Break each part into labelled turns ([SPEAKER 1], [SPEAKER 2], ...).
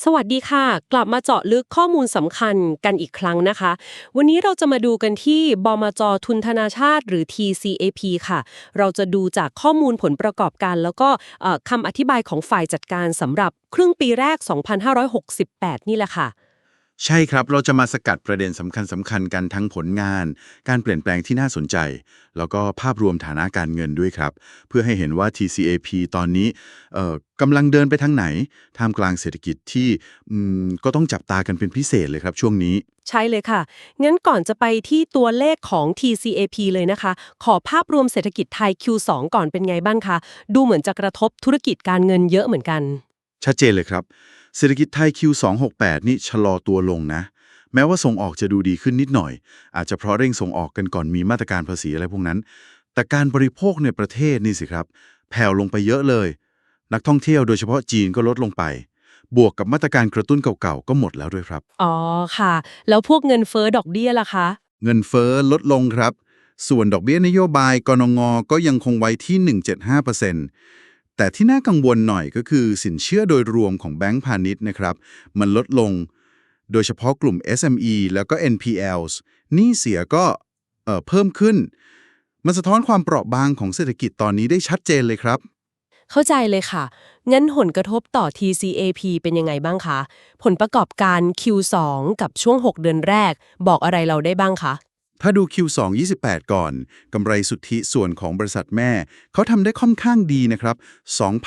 [SPEAKER 1] สวัสดีค่ะ กลับมาเจาะลึกข้อมูลสำคัญกันอีกครั้งนะคะ วันนี้เราจะมาดูกันที่บมจทุนธนาชาติหรือ TCAP ค่ะ เราจะดูจากข้อมูลผลประกอบการ แล้วก็คำอธิบายของฝ่ายจัดการสำหรับครึ่งปีแรก 2568 นี่แหละค่ะ
[SPEAKER 2] ใช่ครับ เราจะมาสกัดประเด็นสำคัญสำคัญกันทั้งผลงาน การเปลี่ยนแปลงที่น่าสนใจ แล้วก็ภาพรวมฐานะการเงินด้วยครับ เพื่อให้เห็นว่า TCAP ตอนนี้เอ่อกำลังเดินไปทางไหนท่ามกลางเศรษฐกิจที่อืมก็ต้องจับตากันเป็นพิเศษเลยครับช่วงนี้
[SPEAKER 1] ใช่เลยค่ะ งั้นก่อนจะไปที่ตัวเลขของ TCAP เลยนะคะ ขอภาพรวมเศรษฐกิจไทย Q2 ก่อนเป็นไงบ้างคะ ดูเหมือนจะกระทบธุรกิจการเงินเยอะเหมือนกัน
[SPEAKER 2] ชัดเจนเลยครับ เศรษฐกิจไทย Q268 นี่ชะลอตัวลงนะ แม้ว่าส่งออกจะดูดีขึ้นนิดหน่อย อาจจะเพราะเร่งส่งออกกันก่อนมีมาตรการภาษีอะไรพวกนั้น แต่การบริโภคในประเทศนี่สิครับ แผ่วลงไปเยอะเลย นักท่องเที่ยวโดยเฉพาะจีนก็ลดลงไปบวกกับมาตรการกระตุ้นเก่าๆ ก็หมดแล้วด้วยครับ
[SPEAKER 1] อ๋อค่ะ แล้วพวกเงินเฟ้อดอกเบี้ยล่ะคะ
[SPEAKER 2] เงินเฟ้อลดลงครับ ส่วนดอกเบี้ยนโยบายกนงก็ยังคงไว้ที่ 1.75% แต่ที่น่ากังวลหน่อยก็คือสินเชื่อโดยรวมของแบงก์พาณิชย์นะครับ มันลดลง โดยเฉพาะกลุ่ม SME แล้วก็ NPLs นี้เสียก็เอ่อเพิ่มขึ้น มันสะท้อนความเปราะบางของเศรษฐกิจตอนนี้ได้ชัดเจนเลยครับ
[SPEAKER 1] เข้าใจเลยค่ะ งั้นผลกระทบต่อ TCAP เป็นยังไงบ้างคะ ผลประกอบการ Q2 กับช่วง 6 เดือนแรก บอกอะไรเราได้บ้างคะ
[SPEAKER 2] ถ้าดู Q2 28 ก่อน กำไรสุทธิส่วนของบริษัทแม่ เขาทำได้ค่อนข้างดีนะครับ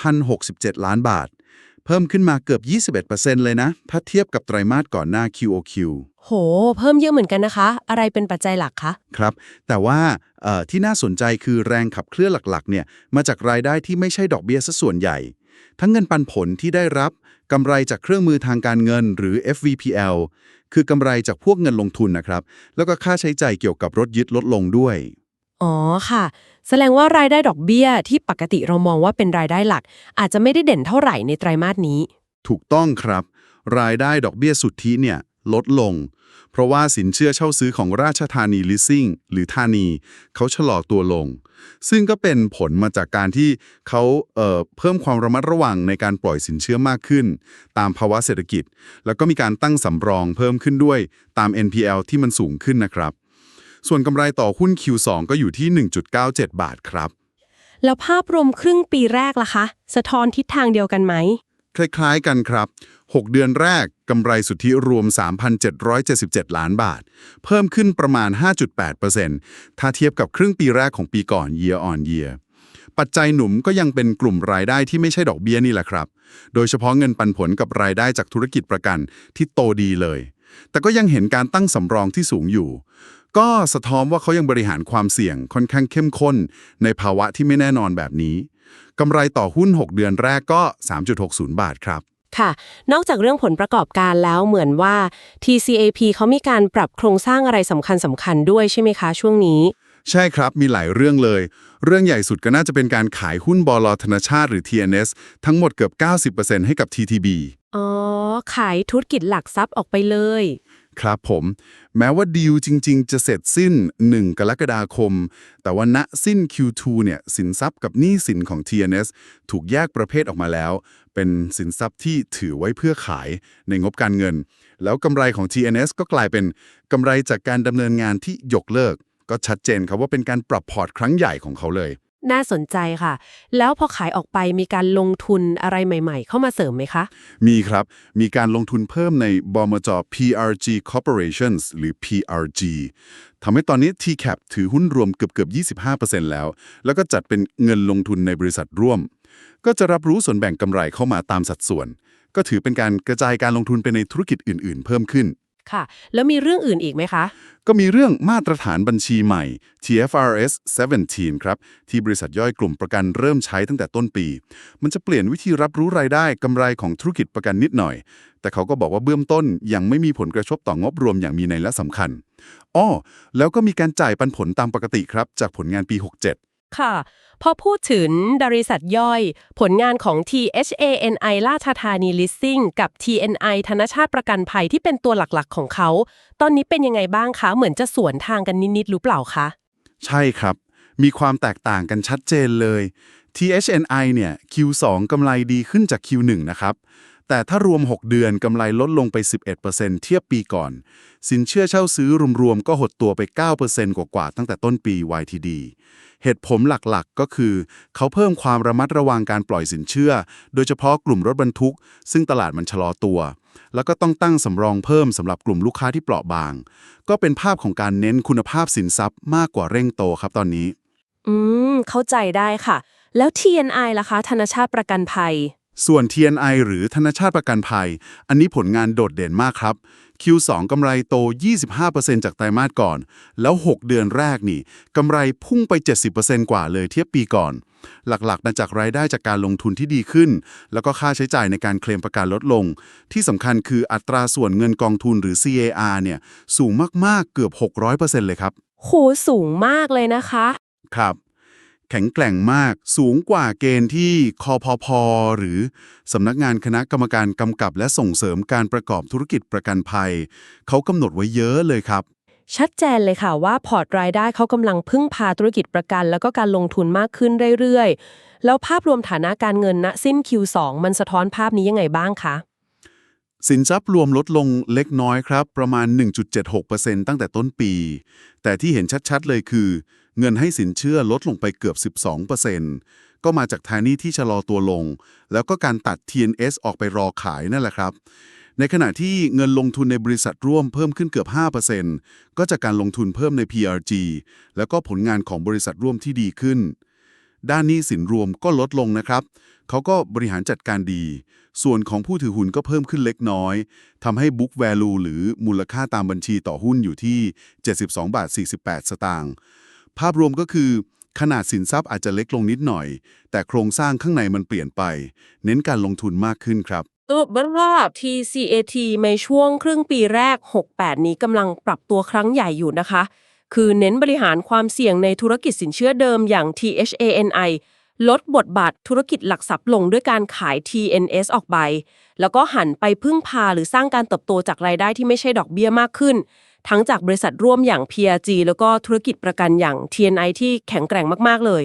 [SPEAKER 2] 2,067 ล้านบาท เพิ่มขึ้นมาเกือบ 21%เลยนะ ถ้าเทียบกับไตรมาสก่อนหน้า QOQ
[SPEAKER 1] โห เพิ่มเยอะเหมือนกันนะคะ อะไรเป็นปัจจัยหลักคะ
[SPEAKER 2] ครับ แต่ว่าเอ่อที่น่าสนใจคือแรงขับเคลื่อนหลักๆ เนี่ย มาจากรายได้ที่ไม่ใช่ดอกเบี้ยซะส่วนใหญ่ ทั้งเงินปันผลที่ได้รับ กำไรจากเครื่องมือทางการเงินหรือ FVPL คือกำไรจากพวกเงินลงทุนนะครับ แล้วก็ค่าใช้จ่ายเกี่ยวกับรถยึดลดลงด้วย
[SPEAKER 1] อ๋อค่ะ แสดงว่ารายได้ดอกเบี้ยที่ปกติเรามองว่าเป็นรายได้หลัก อาจจะไม่ได้เด่นเท่าไหร่ในไตรมาสนี้
[SPEAKER 2] ถูกต้องครับ รายได้ดอกเบี้ยสุทธิเนี่ย ลดลง เพราะว่าสินเชื่อเช่าซื้อของราชธานีลิสซิ่งหรือธานีเขาชะลอตัวลง ซึ่งก็เป็นผลมาจากการที่เขาเเพิ่มความระมัดระวังในการปล่อยสินเชื่อมากขึ้น ตามภาวะเศรษฐกิจ แล้วก็มีการตั้งสำรองเพิ่มขึ้นด้วยตาม NPL ที่มันสูงขึ้นนะครับ ส่วนกำไรต่อหุ้น Q2 ก็อยู่ที่ 1.97 บาทครับ
[SPEAKER 1] แล้วภาพรวมครึ่งปีแรกล่ะคะ สะท้อนทิศทางเดียวกันไหม
[SPEAKER 2] คล้ายๆกันครับ 6 เดือนแรกกำไรสุทธิรวม 3,777 ล้านบาท เพิ่มขึ้นประมาณ 5.8%ถ้าเทียบกับครึ่งปีแรกของปีก่อน year on year ปัจจัยหนุนก็ยังเป็นกลุ่มรายได้ที่ไม่ใช่ดอกเบี้ยนี่แหละครับ โดยเฉพาะเงินปันผลกับรายได้จากธุรกิจประกันที่โตดีเลย แต่ก็ยังเห็นการตั้งสำรองที่สูงอยู่ ก็สะท้อนว่าเขายังบริหารความเสี่ยงค่อนข้างเข้มข้น ในภาวะที่ไม่แน่นอนแบบนี้ กำไรต่อหุ้น 6 เดือนแรกก็ 3.60 บาทครับ
[SPEAKER 1] ค่ะ นอกจากเรื่องผลประกอบการแล้วเหมือนว่า TCAP เขามีการปรับโครงสร้างอะไรสำคัญสำคัญๆด้วยใช่ไหมคะ ช่วงนี้
[SPEAKER 2] ใช่ครับมีหลายเรื่องเลย เรื่องใหญ่สุดก็น่าจะเป็นการขายหุ้นบลธนชาติหรือ TNS ทั้งหมดเกือบ 90%ให้กับ TTB
[SPEAKER 1] อ๋อ ขายธุรกิจหลักทรัพย์ออกไปเลย
[SPEAKER 2] ครับผม แม้ว่าดีลจริง ๆ จะเสร็จสิ้น 1 กรกฎาคม แต่ว่าณสิ้น Q2 เนี่ยสินทรัพย์กับหนี้สินของ TNS ถูกแยกประเภทออกมาแล้ว เป็นสินทรัพย์ที่ถือไว้เพื่อขายในงบการเงิน แล้วกำไรของ TNS ก็กลายเป็นกำไรจากการดำเนินงานที่ยกเลิก ก็ชัดเจนครับว่าเป็นการปรับพอร์ตครั้งใหญ่ของเขาเลย
[SPEAKER 1] น่าสนใจค่ะ แล้วพอขายออกไปมีการลงทุนอะไรใหม่ๆ เข้ามาเสริมไหมคะ
[SPEAKER 2] มีครับ มีการลงทุนเพิ่มในบมจ PRG Corporations หรือ PRG ทำให้ตอนนี้ TCAP ถือหุ้นรวมเกือบเกือบ25%แล้ว แล้วก็จัดเป็นเงินลงทุนในบริษัทร่วม ก็จะรับรู้ส่วนแบ่งกำไรเข้ามาตามสัดส่วน ก็ถือเป็นการกระจายการลงทุนไปในธุรกิจอื่น ๆ เพิ่มขึ้น
[SPEAKER 1] ค่ะ แล้วมีเรื่องอื่นอีกไหมคะ
[SPEAKER 2] ก็มีเรื่องมาตรฐานบัญชีใหม่ TFRS 17 ครับ ที่บริษัทย่อยกลุ่มประกันเริ่มใช้ตั้งแต่ต้นปี มันจะเปลี่ยนวิธีรับรู้รายได้กำไรของธุรกิจประกันนิดหน่อย แต่เขาก็บอกว่าเบื้องต้นยังไม่มีผลกระทบต่องบรวมอย่างมีนัยและสำคัญอ้อแล้วก็มีการจ่ายปันผลตามปกติครับ จากผลงานปี 67
[SPEAKER 1] ค่ะ พอพูดถึงบริษัทย่อย ผลงานของ THANI ราชธานี Leasing กับ TNI ธนชาติประกันภัยที่เป็นตัวหลักๆ ของเขา ตอนนี้เป็นยังไงบ้างคะ เหมือนจะสวนทางกันนิดๆหรือเปล่าคะ
[SPEAKER 2] ใช่ครับ มีความแตกต่างกันชัดเจนเลย THNI เนี่ย Q2 กำไรดีขึ้นจาก Q1 นะครับ แต่ถ้ารวม 6 เดือนกำไรลดลงไป 11%เทียบปีก่อน สินเชื่อเช่าซื้อรวมๆก็หดตัวไป 9%กว่าๆตั้งแต่ต้นปี YTD เหตุผลหลักๆ ก็คือ เขาเพิ่มความระมัดระวังการปล่อยสินเชื่อ โดยเฉพาะกลุ่มรถบรรทุก ซึ่งตลาดมันชะลอตัว แล้วก็ต้องตั้งสำรองเพิ่มสำหรับกลุ่มลูกค้าที่เปราะบาง ก็เป็นภาพของการเน้นคุณภาพสินทรัพย์มากกว่าเร่งโตครับตอนนี้
[SPEAKER 1] อืม เข้าใจได้ค่ะ แล้ว TNI ล่ะคะ ธนชาติประกันภัย
[SPEAKER 2] ส่วน TNI หรือธนชาติประกันภัย อันนี้ผลงานโดดเด่นมากครับ Q2 กำไรโต 25%จากไตรมาสก่อน แล้ว 6 เดือนแรกนี่กำไรพุ่งไป 70%กว่าเลยเทียบปีก่อน หลักๆมาจากรายได้จากการลงทุนที่ดีขึ้น แล้วก็ค่าใช้จ่ายในการเคลมประกันลดลง ที่สำคัญคืออัตราส่วนเงินกองทุนหรือ CAR เนี่ยสูงมากๆเกือบ 600%เลยครับ
[SPEAKER 1] โหสูงมากเลยนะคะ
[SPEAKER 2] ครับ แข็งแกร่งมาก สูงกว่าเกณฑ์ที่คอพอพอหรือสำนักงานคณะกรรมการกำกับและส่งเสริมการประกอบธุรกิจประกันภัย เขากำหนดไว้เยอะเลยครับ
[SPEAKER 1] ชัดเจนเลยค่ะว่าพอร์ตรายได้เขากำลังพึ่งพาธุรกิจประกัน แล้วก็การลงทุนมากขึ้นเรื่อยๆ แล้วภาพรวมฐานะการเงินณสิ้น Q2 มันสะท้อนภาพนี้ยังไงบ้างคะ
[SPEAKER 2] สินทรัพย์รวมลดลงเล็กน้อยครับ ประมาณ 1.76%ตั้งแต่ต้นปี แต่ที่เห็นชัดๆเลยคือ เงินให้สินเชื่อลดลงไปเกือบ 12%ก็มาจากทานี่ที่ชะลอตัวลง แล้วก็การตัด TNS ออกไปรอขายนั่นแหละครับ ในขณะที่เงินลงทุนในบริษัทร่วมเพิ่มขึ้นเกือบ 5%ก็จากการลงทุนเพิ่มใน PRG แล้วก็ผลงานของบริษัทร่วมที่ดีขึ้น ด้านนี้สินรวมก็ลดลงนะครับ เขาก็บริหารจัดการดี ส่วนของผู้ถือหุ้นก็เพิ่มขึ้นเล็กน้อยทำให้ book value หรือมูลค่าตามบัญชีต่อหุ้นอยู่ที่ 72บาท48 สตางค์ ภาพรวมก็คือ ขนาดสินทรัพย์อาจจะเล็กลงนิดหน่อย แต่โครงสร้างข้างในมันเปลี่ยนไป เน้นการลงทุนมากขึ้นครับ
[SPEAKER 1] ตัวบรอบ TCAT ในช่วงครึ่งปีแรก 68 นี้กำลังปรับตัวครั้งใหญ่อยู่นะคะ คือเน้นบริหารความเสี่ยงในธุรกิจสินเชื่อเดิมอย่าง THANI ลดบทบาทธุรกิจหลักทรัพย์ลงด้วยการขาย TNS ออกไป แล้วก็หันไปพึ่งพาหรือสร้างการเติบโตจากรายได้ที่ไม่ใช่ดอกเบี้ยมากขึ้น ทั้งจากบริษัทร่วมอย่าง PRG แล้วก็ธุรกิจประกันอย่าง TNI ที่แข็งแกร่งมาก ๆ เลย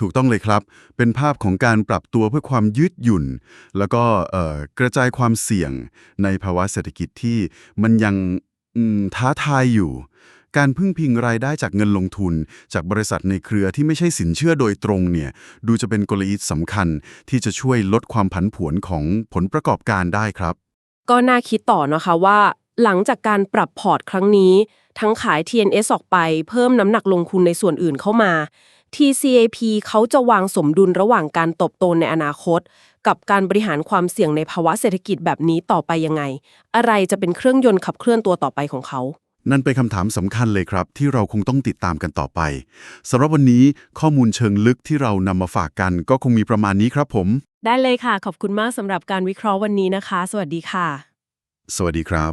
[SPEAKER 2] ถูกต้องเลยครับ เป็นภาพของการปรับตัวเพื่อความยืดหยุ่น แล้วก็เอ่อกระจายความเสี่ยงในภาวะเศรษฐกิจที่มันยังอืมท้าทายอยู่ การพึ่งพิงรายได้จากเงินลงทุน จากบริษัทในเครือที่ไม่ใช่สินเชื่อโดยตรงเนี่ย ดูจะเป็นกลยุทธ์สำคัญที่จะช่วยลดความผันผวนของผลประกอบการได้ครับ
[SPEAKER 1] ก็น่าคิดต่อนะคะว่า หลังจากการปรับพอร์ตครั้งนี้ ทั้งขาย TNS ออกไปเพิ่มน้ำหนักลงทุนในส่วนอื่นเข้ามา TCAP เขาจะวางสมดุลระหว่างการเติบโตในอนาคต กับการบริหารความเสี่ยงในภาวะเศรษฐกิจแบบนี้ต่อไปยังไง อะไรจะเป็นเครื่องยนต์ขับเคลื่อนตัวต่อไปของเขา
[SPEAKER 2] นั่นเป็นคำถามสำคัญเลยครับ ที่เราคงต้องติดตามกันต่อไปสำหรับวันนี้ข้อมูลเชิงลึกที่เรานำมาฝากกัน ก็คงมีประมาณนี้ครับผม
[SPEAKER 1] ได้เลยค่ะ ขอบคุณมากสำหรับการวิเคราะห์วันนี้นะคะ สวัสดีค่ะ
[SPEAKER 2] สวัสดีครับ